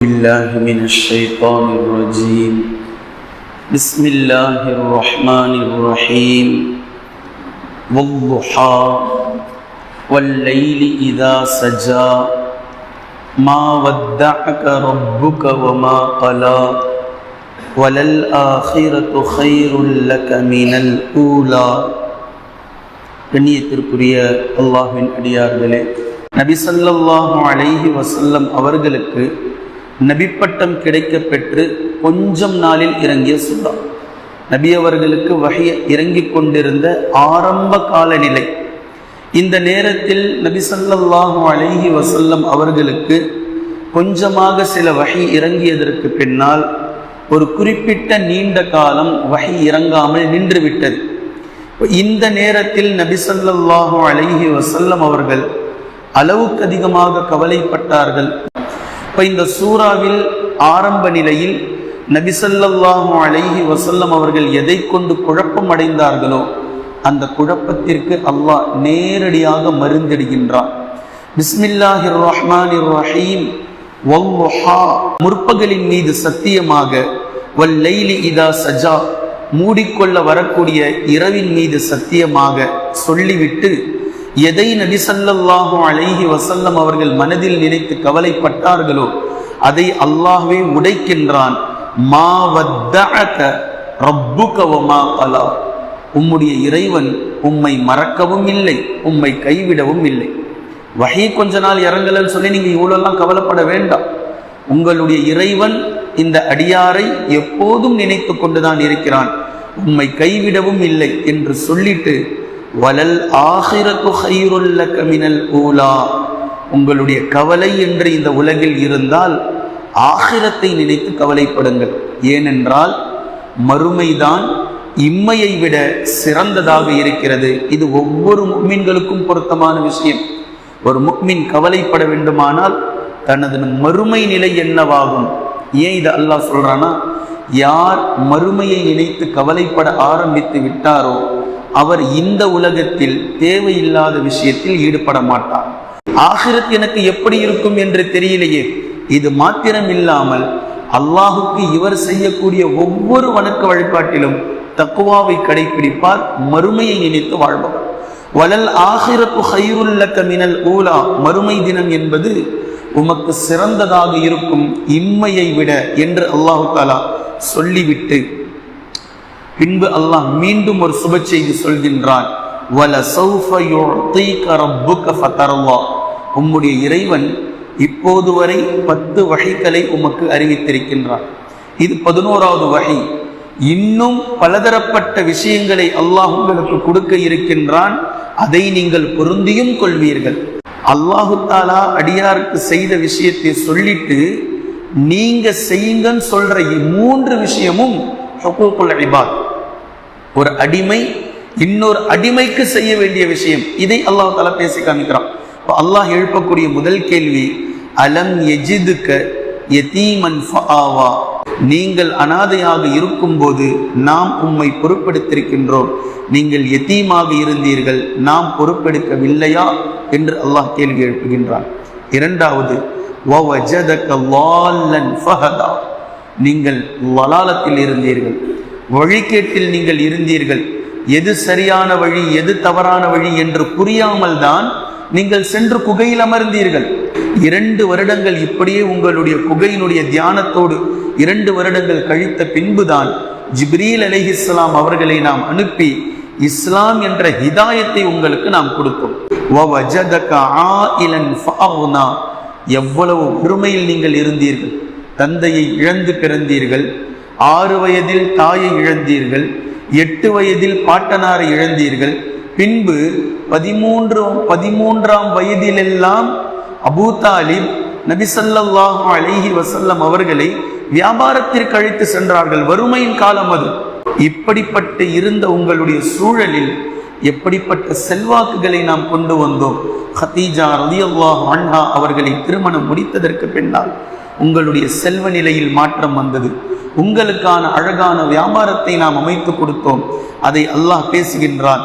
بالله من الشيطان الرجيم بسم الله الرحمن الرحيم والضحى والليل إذا سجى ما ودعك ربك وما قلى وللآخرة خير لك من الأولى கண்ணியத்திற்குரிய அல்லாஹ்வின் அடியார்களே நபி ஸல்லல்லாஹு அலைஹி வஸல்லம் அவர்களுக்கு நபிப்பட்டம் கிடைக்கப் பெற்று கொஞ்சம் நாளில் இறங்கிய சூறா நபி அவர்களுக்கு வகைய இறங்கிக் கொண்டிருந்த ஆரம்ப கால நிலை. இந்த நேரத்தில் நபி ஸல்லல்லாஹு அலஹி வசல்லம் அவர்களுக்கு கொஞ்சமாக சில வகை இறங்கியதற்கு பின்னால் ஒரு குறிப்பிட்ட நீண்ட காலம் வகை இறங்காமல் நின்றுவிட்டது. இந்த நேரத்தில் நபி ஸல்லல்லாஹு அலஹி வசல்லம் அவர்கள் அளவுக்கு அதிகமாக கவலைப்பட்டார்கள். இப்போ இந்த சூறாவில் ஆரம்ப நிலையில் நபிசல்லாஹு அலைஹி வசல்லம் அவர்கள் எதை கொண்டு குழப்பம் அடைந்தார்களோ அந்த குழப்பத்திற்கு அல்லாஹ் நேரடியாக மருந்திடுகின்றான் பிஸ்மில்லாஹிர் ரஹ்மான் ரஹீம் முற்பகலின் மீது சத்தியமாக வல்லைலி இதா சஜா. மூடிக்கொள்ள வரக்கூடிய இரவின் மீது சத்தியமாக சொல்லிவிட்டு எதை நபி ஸல்லல்லாஹு அலைஹி வசல்லம் அவர்கள் மனதில் நினைத்து கவலைப்பட்டார்களோ அதை அல்லாஹ்வே உடைக்கின்றான். மா கலா உம்முடைய இறைவன் உம்மை மறக்கவும் இல்லை உம்மை கைவிடவும் இல்லை. வகை கொஞ்ச நாள் இறங்கலன்னு சொல்லி நீங்க இவ்வளோலாம் கவலைப்பட வேண்டாம். உங்களுடைய இறைவன் இந்த அடியாரை எப்போதும் நினைத்து கொண்டுதான் இருக்கிறான். உம்மை கைவிடவும் இல்லை என்று சொல்லிட்டு வலல் ஆகிரத்து ஹைருல்ல கமினல் ஊலா. உங்களுடைய கவலை என்று இந்த உலகில் இருந்தால் ஆகிரத்தை நினைத்து கவலைப்படுங்கள். ஏனென்றால் மறுமைதான் இம்மையை விட சிறந்ததாக இருக்கிறது. இது ஒவ்வொரு முக்மீன்களுக்கும் பொருத்தமான விஷயம். ஒரு முக்மின் கவலைப்பட வேண்டுமானால் தனது மறுமை நிலை என்னவாகும்? ஏன் இதை அல்லாஹ் சொல்றானா யார் மறுமையை நினைத்து கவலைப்பட ஆரம்பித்து விட்டாரோ அவர் இந்த உலகத்தில் தேவையில்லாத விஷயத்தில் ஈடுபட மாட்டார். ஆகிரத் எனக்கு எப்படி இருக்கும் என்று தெரியலையே. இது மாத்திரம் இல்லாமல் அல்லாஹுக்கு இவர் செய்யக்கூடிய ஒவ்வொரு வணக்க வழிபாட்டிலும் தக்குவாவை கடைபிடிப்பார் மறுமையை நினைத்து வாழ்பவர். வளல் ஆகிரப்பு ஹைருல்லக்க மினல் ஊலா மறுமை தினம் என்பது உமக்கு சிறந்ததாக இருக்கும் இம்மையை விட என்று அல்லாஹு தாலா சொல்லிவிட்டு பின்பு அல்லாஹ் மீண்டும் ஒரு சுப செய்தி சொல்கின்றான். வல சௌஃப உம்முடைய இறைவன் இப்போது வரை பத்து வகைகளை உமக்கு அறிவித்திருக்கின்றான். இது பதினோராவது வகை. இன்னும் பலதரப்பட்ட விஷயங்களை அல்லாஹ் உங்களுக்கு கொடுக்க இருக்கின்றான். அதை நீங்கள் பொருந்தியும் கொள்வீர்கள். அல்லாஹு தாலா அடியாருக்கு செய்த விஷயத்தை சொல்லிட்டு நீங்க செய்யுங்கன்னு சொல்ற மூன்று விஷயமும் ஹுகூக்குல் இபாத். ஒரு அடிமை இன்னொரு அடிமைக்கு செய்ய வேண்டிய விஷயம். இதை அல்லாஹ் தாலா பேசி காமிக்கிறான். இப்போ அல்லாஹ் எழுப்பக்கூடிய முதல் கேள்வி அலம் எஜிதுக்க யதீமன் ஃபஆவா? நீங்கள் அனாதையாக இருக்கும்போது நாம் உம்மை பொறுப்பெடுத்திருக்கின்றோம் நீங்கள் எத்தீமாக இருந்தீர்கள் நாம் பொறுப்பெடுக்கவில்லையா என்று அல்லாஹ் கேள்வி எழுப்புகின்றான். இரண்டாவது நீங்கள் வலாலத்தில் இருந்தீர்கள். வழிகேட்டில் நீங்கள் இருந்தீர்கள். எது சரியான வழி எது தவறான வழி என்று புரியாமல் தான் நீங்கள் சென்று குகையில் அமர்ந்தீர்கள். இரண்டு வருடங்கள் இப்படியே உங்களுடைய குகையினுடைய தியானத்தோடு இரண்டு வருடங்கள் கழித்த பின்புதான் ஜிப்ரீல் அலிஹிஸ்லாம் அவர்களை நாம் அனுப்பி இஸ்லாம் என்ற ஹிதாயத்தை உங்களுக்கு நாம் கொடுத்தோம். எவ்வளவு பெருமையில் நீங்கள் இருந்தீர்கள். தந்தையை இழந்து பிறந்தீர்கள். ஆறு வயதில் தாயை இழந்தீர்கள் எட்டு வயதில் பாட்டனாரை இழந்தீர்கள். பின்பு பதிமூன்று பதிமூன்றாம் வயதிலெல்லாம் அபூ தாலிப் நபிசல்லாஹு அலிஹி வசல்லம் அவர்களை வியாபாரத்திற்கு அழைத்து சென்றார்கள். வறுமையின் காலம் அது. இப்படிப்பட்ட இருந்த உங்களுடைய சூழலில் எப்படிப்பட்ட செல்வாக்குகளை நாம் கொண்டு வந்தோம்? ஹத்தீஜா ரதியல்லாஹ் அண்ணா அவர்களை திருமணம் முடித்ததற்கு பின்னால் உங்களுடைய செல்வ நிலையில் மாற்றம் வந்தது. உங்களுக்கான அழகான வியாபாரத்தை நாம் அமைத்து கொடுத்தோம். அதை அல்லாஹ் பேசுகின்றான்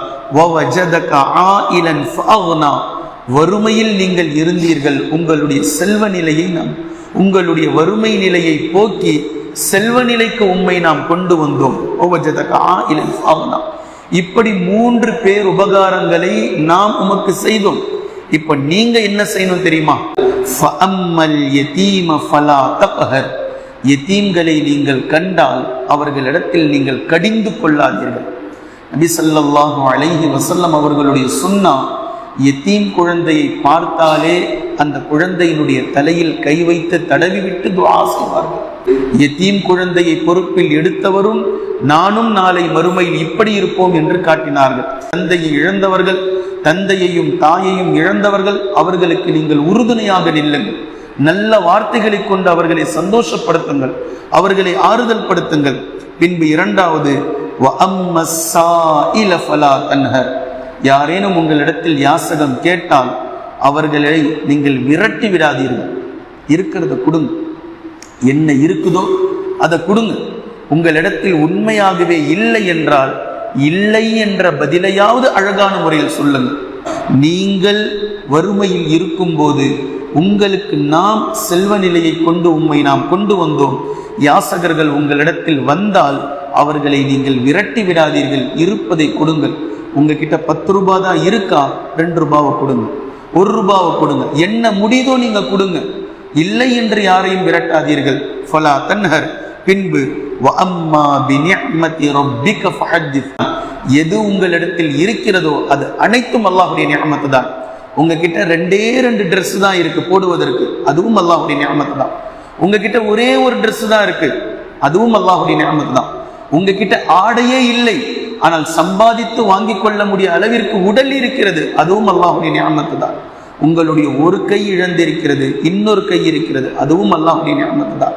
வறுமையில் நீங்கள் இருந்தீர்கள். உங்களுடைய செல்வ நிலையை நாம் உங்களுடைய வறுமை நிலையை போக்கி செல்வ நிலைக்கு உண்மை நாம் கொண்டு வந்தோம். இப்படி மூன்று பேர் உபகாரங்களை நாம் உமக்கு செய்தோம். இப்ப நீங்க என்ன செய்யணும் தெரியுமா? எத்தீம்களை நீங்கள் கண்டால் அவர்களிடத்தில் நீங்கள் கடிந்து கொள்ளாதீர்கள். நபி சொல்லாஹு அலைஹி வசல்லம் அவர்களுடைய சுன்னா எத்தீம் குழந்தையை பார்த்தாலே அந்த குழந்தையினுடைய தலையில் கை வைத்து தடவிவிட்டு செய்வார்கள். எத்தீம் குழந்தையை பொறுப்பில் எடுத்தவரும் நானும் நாளை மறுமையில் இப்படி இருப்போம் என்று காட்டினார்கள். தந்தையை இழந்தவர்கள் தந்தையையும் தாயையும் இழந்தவர்கள் அவர்களுக்கு நீங்கள் உறுதுணையாக நில்லுங்கள். நல்ல வார்த்தைகளை கொண்டு அவர்களை சந்தோஷப்படுத்துங்கள் அவர்களை ஆறுதல் படுத்துங்கள். பின்பு இரண்டாவது யாரேனும் உங்களிடத்தில் யாசகம் கேட்டால் அவர்களை நீங்கள் விரட்டி விடாதீர்கள். இருக்கிறத கொடுங்க. என்ன இருக்குதோ அதை கொடுங்க. உங்களிடத்தில் உண்மையாகவே இல்லை என்றால் இல்லை என்ற பதிலையாவது அழகான முறையில் சொல்லுங்கள். நீங்கள் வறுமையில் இருக்கும்போது உங்களுக்கு நாம் செல்வ நிலையை கொண்டு உம்மை நாம் கொண்டு வந்தோம். யாசகர்கள் உங்களிடத்தில் வந்தால் அவர்களை நீங்கள் விரட்டி விடாதீர்கள். இருப்பதை கொடுங்கள். உங்ககிட்ட பத்து ரூபா தான் இருக்கா? ரெண்டு ரூபாவை கொடுங்க. ஒரு ரூபாவை கொடுங்க. என்ன முடியுதோ நீங்க கொடுங்க. இல்லை என்று யாரையும் விரட்டாதீர்கள். ஃபலா தன்ஹர். பின்பு வஅம்மா பிநிஅமதி ரப்பிக ஃபஹத்திஸ் எது உங்களிடத்தில் இருக்கிறதோ அது அனைத்தும் அல்லாஹ்வுடைய நியமத்து தான். உங்ககிட்ட ரெண்டே ரெண்டு ட்ரெஸ் தான் இருக்கு போடுவதற்கு. அதுவும் அல்லாஹுடைய ஞாபகத்து தான். உங்ககிட்ட ஒரே ஒரு ட்ரெஸ் தான் இருக்கு. அதுவும் அல்லாஹுடைய ஞாபகத்து தான். உங்ககிட்ட ஆடையே இல்லை. ஆனால் சம்பாதித்து வாங்கி கொள்ள முடிய அளவிற்கு உடல் இருக்கிறது. அதுவும் அல்லாஹுடைய ஞாபகத்து தான். உங்களுடைய ஒரு கை இழந்திருக்கிறது. இன்னொரு கை இருக்கிறது. அதுவும் அல்லாஹுடைய ஞாபகத்து தான்.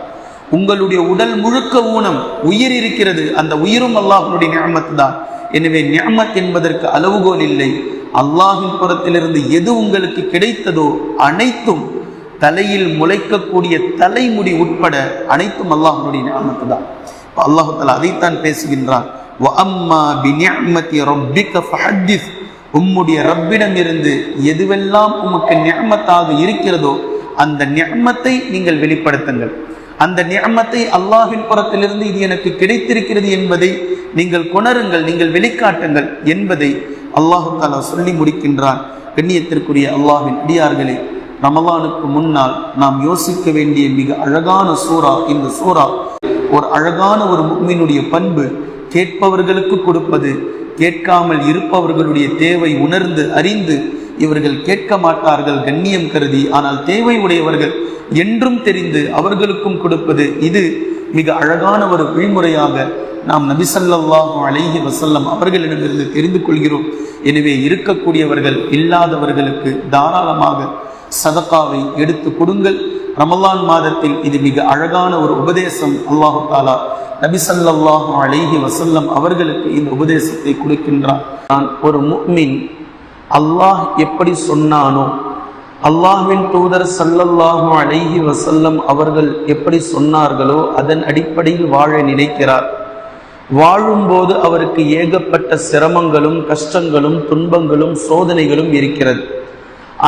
உங்களுடைய உடல் முழுக்க ஊனம் உயிர் இருக்கிறது. அந்த உயிரும் அல்லாஹ்வுடைய ஞாபகத்து தான். எனவே நியமத் என்பதற்கு அளவுகோல் இல்லை. அல்லாஹின் புறத்திலிருந்து எது உங்களுக்கு கிடைத்ததோ அனைத்தும் தலையில் முளைக்கக்கூடிய தலைமுடி உட்பட அனைத்தும் அல்லாஹனுடைய நியமத்து தான் இப்போ அல்லாஹு அதைத்தான் பேசுகின்றான். உம்முடைய ரப்பிடம் இருந்து எதுவெல்லாம் உமக்கு நியமத்தாக இருக்கிறதோ அந்த நியமத்தை நீங்கள் வெளிப்படுத்துங்கள். அந்த நியமத்தை அல்லாஹின் புறத்திலிருந்து இது எனக்கு கிடைத்திருக்கிறது என்பதை நீங்கள் கொணருங்கள் நீங்கள் வெளிக்காட்டுங்கள் என்பதை அல்லாஹு தாலா சொல்லி முடிக்கின்றான். கண்ணியத்திற்குரிய அல்லாஹின் அடியார்களே ரமலானுக்கு முன்னால் நாம் யோசிக்க வேண்டிய மிக அழகான சூறா இந்த சூறா. ஒரு அழகான ஒரு முக்மினுடைய பண்பு கேட்பவர்களுக்கு கொடுப்பது கேட்காமல் இருப்பவர்களுடைய தேவை உணர்ந்து அறிந்து இவர்கள் கேட்க மாட்டார்கள் கண்ணியம் கருதி ஆனால் தேவை உடையவர்கள் என்றும் தெரிந்து அவர்களுக்கும் கொடுப்பது இது. மிக அழகான ஒரு வழிமுறையாக நாம் நபிசல்லாஹும் அலைஹி வசல்லம் அவர்களிடமிருந்து தெரிந்து கொள்கிறோம். எனவே இருக்கக்கூடியவர்கள் இல்லாதவர்களுக்கு தாராளமாக சதக்காவை எடுத்து கொடுங்கள். ரமலான் மாதத்தில் இது மிக அழகான ஒரு உபதேசம். அல்லாஹு தாலா நபிசல்லாஹும் அழகி வசல்லம் அவர்களுக்கு இந்த உபதேசத்தை கொடுக்கின்றான். நான் ஒரு முக்மின் அல்லாஹ் எப்படி சொன்னானோ அல்லாஹ்வின் தூதர் சல்லல்லாஹு அலைஹி வசல்லம் அவர்கள் எப்படி சொன்னார்களோ அதன் அடிப்படையில் வாழ நினைக்கிறார். வாழும்போது அவருக்கு ஏகப்பட்ட சிரமங்களும் கஷ்டங்களும் துன்பங்களும் சோதனைகளும் இருக்கிறது.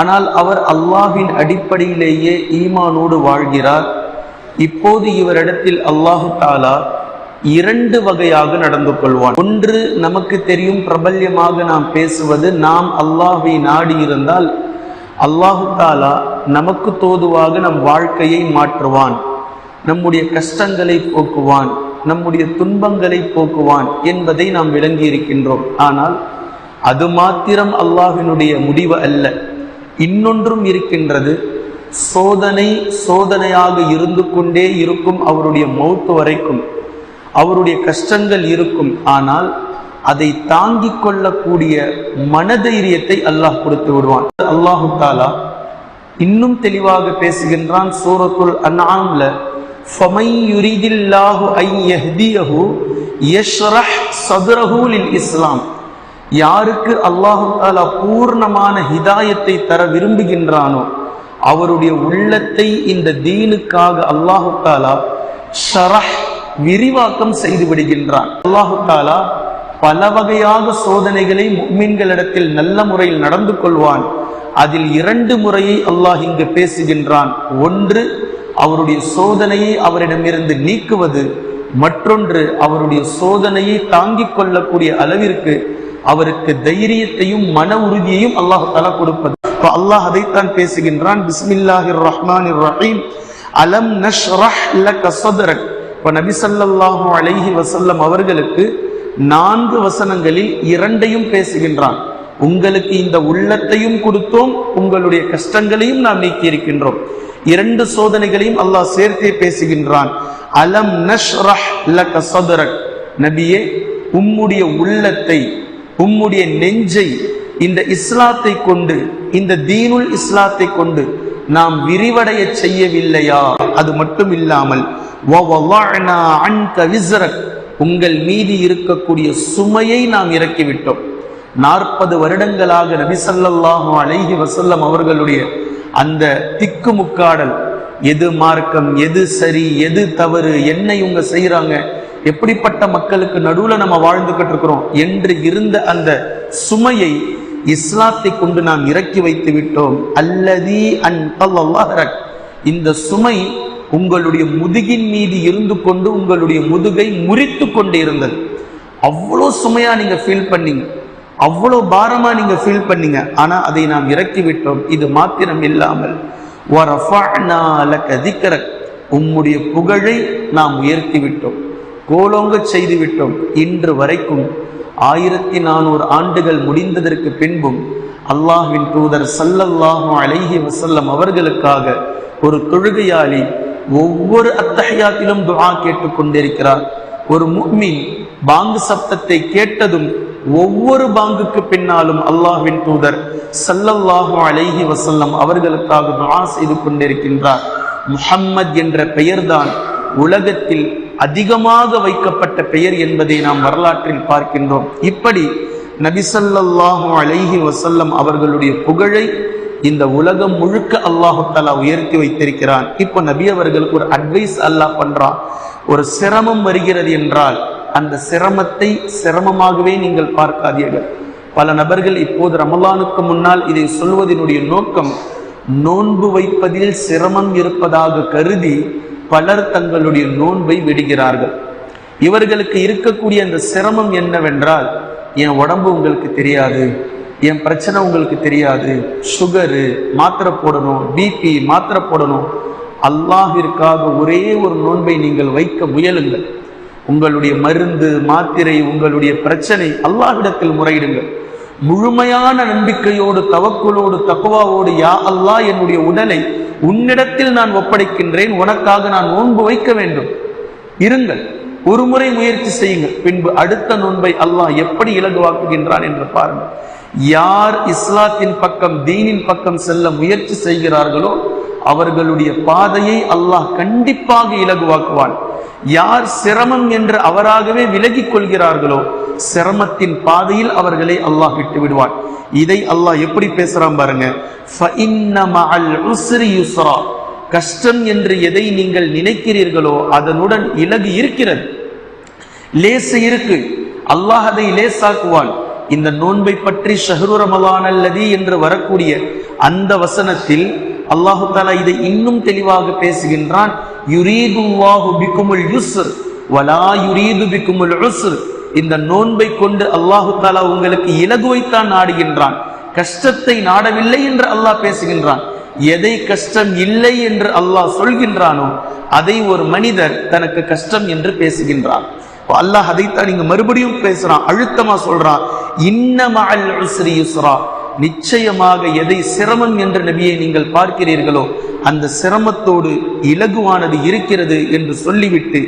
ஆனால் அவர் அல்லாஹின் அடிப்படையிலேயே ஈமானோடு வாழ்கிறார். இப்போது இவரிடத்தில் அல்லாஹு தாலா இரண்டு வகையாக நடந்து கொள்வான். ஒன்று நமக்கு தெரியும் பிரபல்யமாக நாம் பேசுவது நாம் அல்லாஹை நாடி இருந்தால் அல்லாஹு தாலா நமக்கு தோதுவாக நம் வாழ்க்கையை மாற்றுவான். நம்முடைய கஷ்டங்களை போக்குவான். நம்முடைய துன்பங்களை போக்குவான் என்பதை நாம் விளங்கி இருக்கின்றோம். ஆனால் அது மாத்திரம் அல்லாஹினுடைய முடிவு அல்ல. இன்னொன்றும் இருக்கின்றது. சோதனை சோதனையாக இருந்து கொண்டே இருக்கும் அவருடைய மௌத்து வரைக்கும். அவருடைய கஷ்டங்கள் இருக்கும். ஆனால் அதை தாங்கிக் கொள்ளக்கூடிய மனதைரியத்தை அல்லாஹ் கொடுத்து விடுவான் அல்லாஹு தாலா இன்னும் தெளிவாக பேசுகின்றான் சூரத்துல் அன்ஆம்ல فَمَن يُرِيدِ اللَّهُ أَن يَهْدِيَهُ يَشْرَحْ صَدْرَهُ لِلْإِسْلَامِ யாருக்கு அல்லாஹு தாலா பூர்ணமான ஹிதாயத்தை தர விரும்புகின்றானோ அவருடைய உள்ளத்தை இந்த தீனுக்காக அல்லாஹு தாலா ஷரஹ் விரிவாக்கம் செய்து விடுகின்றான் அல்லாஹு தாலா பல வகையாக சோதனைகளை மீன்களிடத்தில் நல்ல முறையில் நடந்து கொள்வான். அதில் இரண்டு முறையை அல்லாஹ் இங்கு பேசுகின்றான். ஒன்று அவருடைய சோதனையை அவரிடமிருந்து நீக்குவது. மற்றொன்று அவருடைய சோதனையை தாங்கிக் கொள்ளக்கூடிய அளவிற்கு அவருக்கு தைரியத்தையும் மன உறுதியையும் அல்லாஹ் தலா கொடுப்பது. இப்போ அல்லாஹ் அதைத்தான் பேசுகின்றான். பிஸ்மில்லாஹிர் ரஹ்மான் ரஹீம் அலம் நஷ்ரஹ் லக சத்ரக். இப்ப நபி ஸல்லல்லாஹு அலைஹி வசல்லம் அவர்களுக்கு நான்கு வசனங்களில் இரண்டையும் பேசுகின்றான். உங்களுக்கு இந்த உள்ளத்தையும் கொடுத்தோம் உங்களுடைய கஷ்டங்களையும் நாம் நீக்கியிருக்கின்றோம். இரண்டு சோதனைகளையும் அல்லாஹ் சேர்த்தே பேசுகின்றான். அலம் நஷ்ரஹ் லக சதுரக். நபியே உம்முடைய உள்ளத்தை உம்முடைய நெஞ்சை இந்த இஸ்லாத்தை கொண்டு இந்த தீனுல் இஸ்லாத்தை கொண்டு நாம் விரிவடைய செய்யவில்லையா? அது மட்டும் இல்லாமல் உங்கள் மீதி இருக்கக்கூடிய சுமையை நாம் இறக்கிவிட்டோம். நாற்பது வருடங்களாக நபி அழகி வசல்லம் அவர்களுடைய அந்த திக்குமுக்காடல் எது மார்க்கம் எது சரி எது தவறு என்ன இவங்க செய்யறாங்க எப்படிப்பட்ட மக்களுக்கு நடுவுல நம்ம வாழ்ந்துகிட்டு இருக்கிறோம் என்று இருந்த அந்த சுமையை இஸ்லாத்தை கொண்டு நாம் இறக்கி வைத்து விட்டோம். அல்லதி அன் இந்த சுமை உங்களுடைய முதுகின் மீது இருந்து கொண்டு உங்களுடைய முதுகை முறித்து கொண்டு இருந்தது அவ்வளோ சுமையாக நீங்கள் ஃபீல் பண்ணீங்க. அவ்வளோ பாரமாக நீங்கள் ஃபீல் பண்ணீங்க. ஆனால் அதை நாம் இறக்கிவிட்டோம் இது மாத்திரம் இல்லாமல் உம்முடைய புகழை நாம் உயர்த்தி விட்டோம். கோலோங்க செய்து விட்டோம். இன்று வரைக்கும் ஆயிரத்தி நானூறு ஆண்டுகள் முடிந்ததற்கு பின்பும் அல்லாஹின் தூதர் சல்லல்லாஹு அலைஹி வசல்லம் அவர்களுக்காக ஒரு தொழுகையாளி ஒவ்வொரு அத்தஹியாத்திலும் துவா கேட்டுக் கொண்டிருக்கிறார் ஒரு முக்மின் பாங்கு சப்தத்தை கேட்டதும் ஒவ்வொரு பாங்குக்கு பின்னாலும் அல்லாஹ்வின் தூதர் சல்லல்லாஹு அலைஹி வசல்லம் அவர்களுக்காக துவா செய்து கொண்டிருக்கின்றார். முஹம்மத் என்ற பெயர்தான் உலகத்தில் அதிகமாக வைக்கப்பட்ட பெயர் என்பதை நாம் வரலாற்றில் பார்க்கின்றோம். இப்படி நபிசல்லாஹு அலைஹி வசல்லம் அவர்களுடைய புகழை இந்த உலகம் முழுக்க அல்லாஹாலா உயர்த்தி வைத்திருக்கிறான். இப்போ நபி அவர்களுக்கு ஒரு அட்வைஸ் அல்லாஹ் பண்றான். ஒரு சிரமம் வருகிறது என்றால் அந்த சிரமத்தை சிரமமாகவே நீங்கள் பார்க்காதீர்கள். பல நபர்கள் இப்போது ரமலானுக்கு முன்னால் இதை சொல்வதனுடைய நோக்கம் நோன்பு வைப்பதில் சிரமம் இருப்பதாக கருதி பலர் தங்களுடைய நோன்பை விடுகிறார்கள். இவர்களுக்கு இருக்கக்கூடிய அந்த சிரமம் என்னவென்றால் என் உடம்பு உங்களுக்கு தெரியாது. என் பிரச்சனை உங்களுக்கு தெரியாது. சுகரு மாத்திரை போடணும் பிபி மாத்திரை போடணும். அல்லாஹிற்காக ஒரே ஒரு நோன்பை நீங்கள் வைக்க முயலுங்கள். உங்களுடைய மருந்து மாத்திரை உங்களுடைய பிரச்சனை அல்லாஹிடத்தில் முறையிடுங்கள். முழுமையான நம்பிக்கையோடு தவக்குலோடு தக்குவாவோடு யா அல்லாஹ் என்னுடைய உடலை உன்னிடத்தில் நான் ஒப்படைக்கின்றேன். உனக்காக நான் நோன்பு வைக்க வேண்டும். இருங்கள். ஒரு முறை முயற்சி செய்யுங்கள். பின்பு அடுத்த நோன்பை அல்லாஹ் எப்படி இலகுவாக்குகின்றான் என்று பாருங்கள். யார் இஸ்லாத்தின் பக்கம் தீனின் பக்கம் செல்ல முயற்சி செய்கிறார்களோ அவர்களுடைய பாதையை அல்லாஹ் கண்டிப்பாக இலகுவாக்குவான். யார் சிரமம் என்று அவராகவே விலகிக் கொள்கிறார்களோ சிரமத்தின் பாதையில் அவர்களை அல்லாஹ் விட்டு விடுவான் இதை அல்லாஹ் எப்படி பேசுறான் பாருங்க. கஷ்டம் என்று எதை நீங்கள் நினைக்கிறீர்களோ அதனுடன் இலகு இருக்கிறது. லேசு இருக்கு. அல்லாஹ் அதை லேசாக்குவான். இந்த நோன்பை பற்றி ஷஹரு ரமலான் அல்லதி என்று வரக்கூடிய அந்த வசனத்தில் அல்லாஹு தாலா இதை இன்னும் தெளிவாக பேசுகின்றான். யுரீதுல்லாஹு பிக்குமுல் யுஸ்ர் வலா யுரீது பிக்குமுல் உஸ்ர். இந்த நோன்பை கொண்டு அல்லாஹு தாலா உங்களுக்கு இலகுவைத்தான் நாடுகின்றான். கஷ்டத்தை நாடவில்லை என்று அல்லாஹ் பேசுகின்றான். எதை கஷ்டம் இல்லை என்று அல்லாஹ் சொல்கின்றானோ அதை ஒரு மனிதர் தனக்கு கஷ்டம் என்று பேசுகின்றான் அல்லாஹ் அதைத்தான் இங்க மறுபடியும் பேசுறான் அழுத்தமா சொல்றான். இன்னமஅல் உஸ்ரி யுஸ்ரா. நிச்சயமாக எதை சிரமம் என்று நபியை நீங்கள் பார்க்கிறீர்களோ அந்த சிரமத்தோடு இலகுவானது இருக்கிறது என்று சொல்லிவிட்டு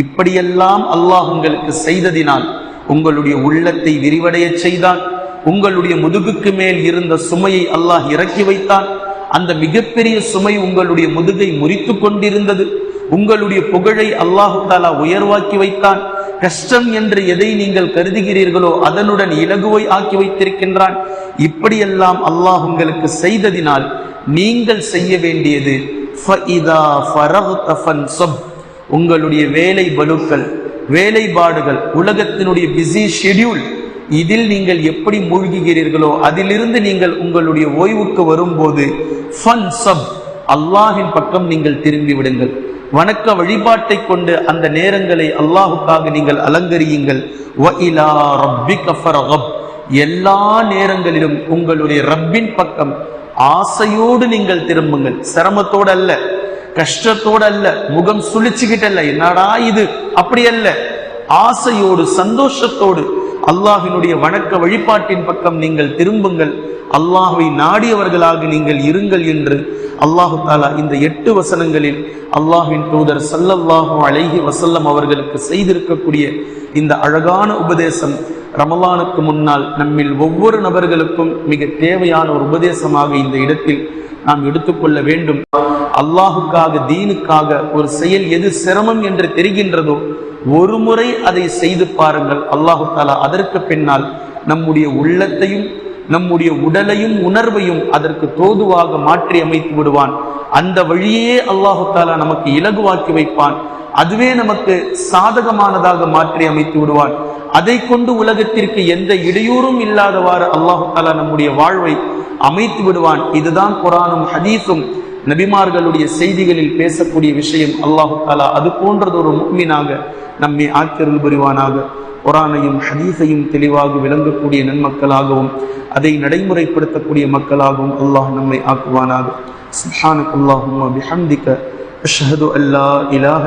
இப்படியெல்லாம் அல்லாஹ் உங்களுக்கு செய்ததினால் உங்களுடைய உள்ளத்தை விரிவடைய செய்தான். உங்களுடைய முதுகுக்கு மேல் இருந்த சுமையை அல்லாஹ் இறக்கி வைத்தான். அந்த மிகப்பெரிய சுமை உங்களுடைய முதுகை முறித்து கொண்டிருந்தது. உங்களுடைய புகழை அல்லாஹு தாலா உயர்வாக்கி வைத்தான். கஷ்டம் என்று எதை நீங்கள் கருதுகிறீர்களோ அதனுடன் இலகுவை ஆக்கி வைத்திருக்கின்றான். இப்படியெல்லாம் அல்லாஹ் உங்களுக்கு செய்ததினால் நீங்கள் செய்ய வேண்டியது உங்களுடைய வேலை பலுக்கள் வேலைப்பாடுகள் உலகத்தினுடைய பிஸி ஷெட்யூல் இதில் நீங்கள் எப்படி மூழ்குகிறீர்களோ அதிலிருந்து நீங்கள் உங்களுடைய ஓய்வுக்கு வரும்போது ஃபன் சப் அல்லாஹின் பக்கம் நீங்கள் திரும்பி விடுங்கள். வணக்க வழிபாட்டை கொண்டு அந்த நேரங்களை அல்லாஹுக்காக நீங்கள் அலங்கரியுங்கள். வ இலா எல்லா நேரங்களிலும் உங்களுடைய ரப்பின் பக்கம் ஆசையோடு நீங்கள் திரும்புங்கள். சிரமத்தோடு அல்ல கஷ்டத்தோடு அல்ல முகம் சுழிச்சுக்கிட்டல்ல என்னடா இது? அப்படி அல்ல ஆசையோடு சந்தோஷத்தோடு அல்லாஹினுடைய வணக்க வழிபாட்டின் பக்கம் நீங்கள் திரும்புங்கள். அல்லாஹை நாடியவர்களாக நீங்கள் இருங்கள் என்று அல்லாஹு தாலா இந்த எட்டு வசனங்களில் அல்லாஹின் தூதர் சல்லல்லாஹு அழகி வசல்லம் அவர்களுக்கு செய்திருக்கக்கூடிய இந்த அழகான உபதேசம் ரமலானுக்கு முன்னால் நம்மில் ஒவ்வொரு நபர்களுக்கும் மிக தேவையான ஒரு உபதேசமாக இந்த இடத்தில் நாம் எடுத்துக்கொள்ள வேண்டும். அல்லாஹுக்காக தீனுக்காக ஒரு செயல் எது சிரமம் என்று தெரிகின்றதோ ஒரு முறை அதை செய்து பாருங்கள். அல்லாஹு தாலா அதற்கு பின்னால் நம்முடைய உள்ளத்தையும் நம்முடைய உடலையும் உணர்வையும் அதற்கு தோதுவாக மாற்றி அமைத்து விடுவான். அந்த வழியே அல்லாஹு தாலா நமக்கு இலகுவாக்கி வைப்பான். அதுவே நமக்கு சாதகமானதாக மாற்றி அமைத்து விடுவான். அதை கொண்டு உலகத்திற்கு எந்த இடையூறும் இல்லாதவாறு அல்லாஹு தாலா நம்முடைய வாழ்வை அமைத்து விடுவான். இதுதான் குரானும் ஹதீஸும். நபிமார்களுடைய செய்திகளில் பேசக்கூடிய விஷயம் அல்லாஹு தாலா அது போன்றது ஒரு முக்மீனாக நம்மை ஆக்கிரல் புரிவானாக. குரானையும் ஹதீஸையும் தெளிவாக விளங்கக்கூடிய நன்மக்களாகவும் அதை நடைமுறைப்படுத்தக்கூடிய மக்களாகவும் அல்லாஹ் நம்மை ஆக்குவானாக. சுப்ஹானக அல்லாஹும்ம பிஹம்திக அஷ்ஹது அல்லா இலாஹ